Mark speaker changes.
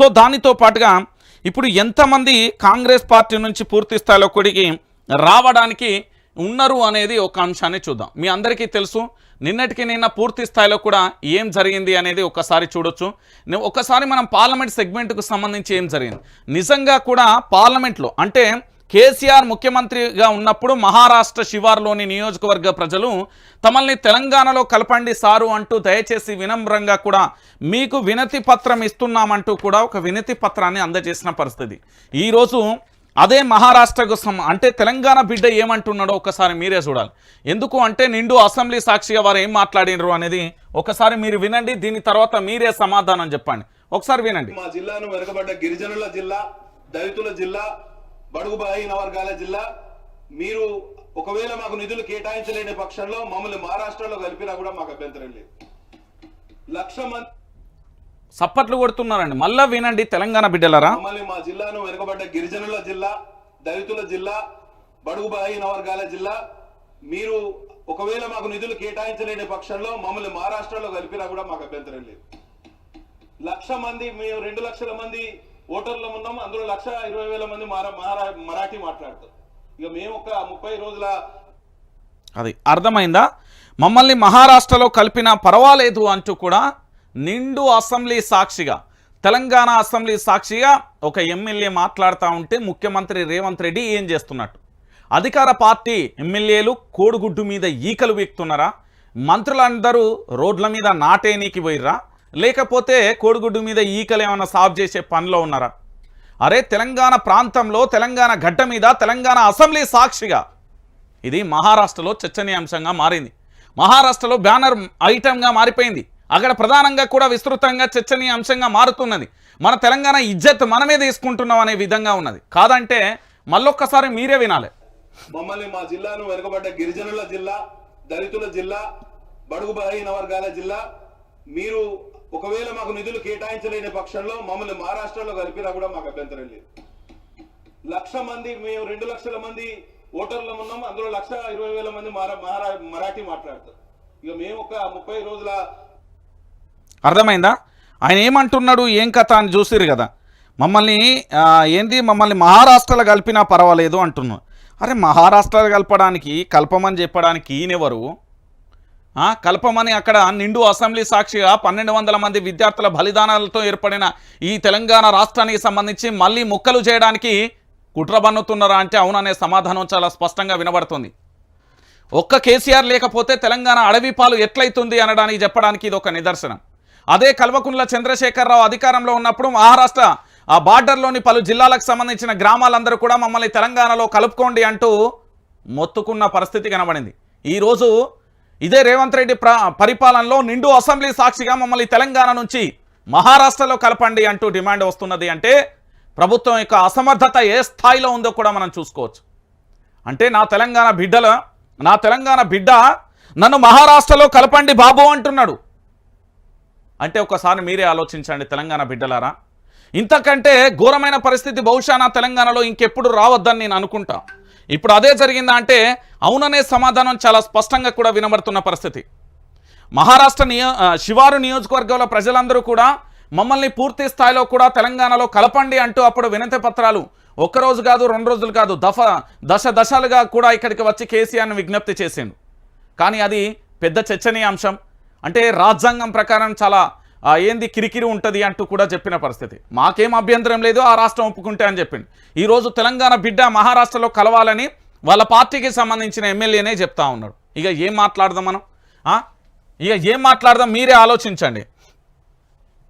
Speaker 1: So దానితో పాటుగా ఇప్పుడు ఎంతమంది కాంగ్రెస్ పార్టీ నుంచి పూర్తి స్థాయిలో కొడికి రావడానికి ఉన్నారు అనేది ఒక అంశాన్ని చూద్దాం. మీ అందరికీ తెలుసు నిన్నటికి నిన్న పూర్తి స్థాయిలో కూడా ఏం జరిగింది అనేది ఒకసారి చూడొచ్చు. ఒకసారి మనం పార్లమెంట్ సెగ్మెంట్కు సంబంధించి ఏం జరిగింది? నిజంగా కూడా పార్లమెంట్లో అంటే కేసీఆర్ ముఖ్యమంత్రిగా ఉన్నప్పుడు మహారాష్ట్ర శివార్లోని నియోజకవర్గ ప్రజలు తమల్ని తెలంగాణలో కలపండి సారు అంటూ దయచేసి వినమ్రంగా కూడా మీకు వినతి పత్రం ఇస్తున్నామంటూ కూడా ఒక వినతి పత్రాన్ని అందజేసిన పరిస్థితి. ఈరోజు అదే మహారాష్ట్రకు సం అంటే తెలంగాణ బిడ్డ ఏమంటున్నాడో ఒకసారి మీరే చూడాలి. ఎందుకు అంటే నిండు అసెంబ్లీ సాక్షిగా వారు ఏం మాట్లాడినరు అనేది ఒకసారి మీరు వినండి దీని తర్వాత మీరే సమాధానం చెప్పండి. ఒకసారి వినండి.
Speaker 2: మా జిల్లాను వెనుకబడ్డ గిరిజనుల జిల్లా దళితుల జిల్లా బడుగు బలహీన వర్గాల జిల్లా. మీరు ఒకవేళ మాకు నిధులు కేటాయించలేని పక్షంలో మమ్మల్ని మహారాష్ట్రలో కలిపినా కూడా మాకు అభ్యంతరం లేదు. లక్ష మంది
Speaker 1: సప్పట్లు కొడుతున్నారండి. మళ్ళా వినండి తెలంగాణ బిడ్డలరా.
Speaker 2: మమ్మల్ని మా జిల్లాను వెనుకబడ్డ గిరిజనుల జిల్లా దళితుల జిల్లా బడుగు బలహీన వర్గాల జిల్లా. మీరు ఒకవేళ మాకు నిధులు కేటాయించలేని పక్షంలో మమ్మల్ని మహారాష్ట్రలో కలిపినా కూడా మాకు అభ్యంతరం లేదు. లక్ష మంది మేము రెండు లక్షల మంది ఓటర్లు ఉన్నాం అందులో లక్ష ఇరవై వేల మంది మరాఠీ మాట్లాడతారు. ఇక మేము ఒక ముప్పై రోజుల
Speaker 1: అది అర్థమైందా? మమ్మల్ని మహారాష్ట్రలో కలిపినా పర్వాలేదు అంటూ కూడా నిండు అసెంబ్లీ సాక్షిగా తెలంగాణ అసెంబ్లీ సాక్షిగా ఒక ఎమ్మెల్యే మాట్లాడుతూ ఉంటే ముఖ్యమంత్రి రేవంత్ రెడ్డి ఏం చేస్తున్నట్టు? అధికార పార్టీ ఎమ్మెల్యేలు కోడిగుడ్డు మీద ఈకలు వీక్తున్నారా? మంత్రులందరూ రోడ్ల మీద నాటేనీకి పోయిర్రా? లేకపోతే కోడిగుడ్డు మీద ఈకలు ఏమైనా సాఫ్ చేసే పనిలో ఉన్నారా? అరే తెలంగాణ ప్రాంతంలో తెలంగాణ గడ్డ మీద తెలంగాణ అసెంబ్లీ సాక్షిగా ఇది మహారాష్ట్రలో చర్చనీయాంశంగా మారింది. మహారాష్ట్రలో బ్యానర్ ఐటెంగా మారిపోయింది. అక్కడ ప్రధానంగా కూడా విస్తృతంగా చర్చనీయాంశంగా మారుతున్నది. మన తెలంగాణ ఇజ్జత్ మనమే తీసుకుంటున్నాం అనే విధంగా ఉన్నది. కాదంటే మళ్ళొక్కసారి మీరే వినాలి.
Speaker 2: మమ్మల్ని మా జిల్లాను వెనుకబడ్డ గిరిజనుల జిల్లా దళితుల జిల్లా బడుగు బలహీన వర్గాల జిల్లా మీరు ఒకవేళ మాకు నిధులు కేటాయించలేని పక్షంలో మమ్మల్ని మహారాష్ట్రలో కలిపినా కూడా మాకు అభ్యంతరం లేదు. లక్ష మంది మేము రెండు లక్షల మంది ఓటర్లు ఉన్నాం అందులో లక్ష ఇరవై వేల మంది మారా- మరాఠీ మాట్లాడతారు. ఇక మేము ఒక ముప్పై రోజుల
Speaker 1: అర్థమైందా? ఆయన ఏమంటున్నాడు ఏం కథ అని చూసిరు కదా. మమ్మల్ని ఏంది మమ్మల్ని మహారాష్ట్రలో కలిపినా పర్వాలేదు అంటున్నాడు. అరే మహారాష్ట్రలో కలపడానికి కలపమని చెప్పడానికి ఈయనెవరు? కల్పమని అక్కడ నిండు అసెంబ్లీ సాక్షిగా పన్నెండు వందల మంది విద్యార్థుల బలిదానాలతో ఏర్పడిన ఈ తెలంగాణ రాష్ట్రానికి సంబంధించి మళ్ళీ ముక్కలు చేయడానికి కుట్ర బన్నుతున్నారా అంటే అవుననే సమాధానం చాలా స్పష్టంగా వినబడుతుంది. ఒక్క కేసీఆర్ లేకపోతే తెలంగాణ అడవి పాలు ఎట్లయితుంది అనడానికి చెప్పడానికి ఇది ఒక నిదర్శనం. అదే కల్వకుంట్ల చంద్రశేఖరరావు అధికారంలో ఉన్నప్పుడు మహారాష్ట్ర ఆ బార్డర్లోని పలు జిల్లాలకు సంబంధించిన గ్రామాలందరూ కూడా మమ్మల్ని తెలంగాణలో కలుపుకోండి అంటూ మొత్తుకున్న పరిస్థితి కనబడింది. ఈరోజు ఇదే రేవంత్ రెడ్డి పరిపాలనలో నిండు అసెంబ్లీ సాక్షిగా మమ్మల్ని తెలంగాణ నుంచి మహారాష్ట్రలో కలపండి అంటూ డిమాండ్ వస్తున్నది అంటే ప్రభుత్వం యొక్క అసమర్థత ఏ స్థాయిలో ఉందో కూడా మనం చూసుకోవచ్చు. అంటే నా తెలంగాణ బిడ్డల నా తెలంగాణ బిడ్డ నన్ను మహారాష్ట్రలో కలపండి బాబు అంటున్నాడు. అంటే ఒకసారి మీరే ఆలోచించండి తెలంగాణ బిడ్డలారా. ఇంతకంటే ఘోరమైన పరిస్థితి బహుశా నా తెలంగాణలో ఇంకెప్పుడు రావద్దని నేను అనుకుంటా. ఇప్పుడు అదే జరిగిందా అంటే అవుననే సమాధానం చాలా స్పష్టంగా కూడా వినబడుతున్న పరిస్థితి. మహారాష్ట్ర నియో శివారు నియోజకవర్గంలో ప్రజలందరూ కూడా మమ్మల్ని పూర్తి స్థాయిలో కూడా తెలంగాణలో కలపండి అంటూ అప్పుడు వినతి పత్రాలు ఒక్కరోజు కాదు రెండు రోజులు కాదు దఫ దశ దశలుగా కూడా ఇక్కడికి వచ్చి కేసీఆర్ని విజ్ఞప్తి చేసిండు. కానీ అది పెద్ద చర్చనీయాంశం. అంటే రాజ్యాంగం ప్రకారం చాలా ఏంది కిరికిరి ఉంటుంది అంటూ కూడా చెప్పిన పరిస్థితి. మాకేం అభ్యంతరం లేదు ఆ రాష్ట్రం ఒప్పుకుంటే అని చెప్పింది ఈరోజు తెలంగాణ బిడ్డ మహారాష్ట్రలో కలవాలని వాళ్ళ పార్టీకి సంబంధించిన ఎమ్మెల్యేనే చెప్తా ఉన్నాడు. ఇక ఏం మాట్లాడదాం మనం? ఇక ఏం మాట్లాడదాం మీరే ఆలోచించండి.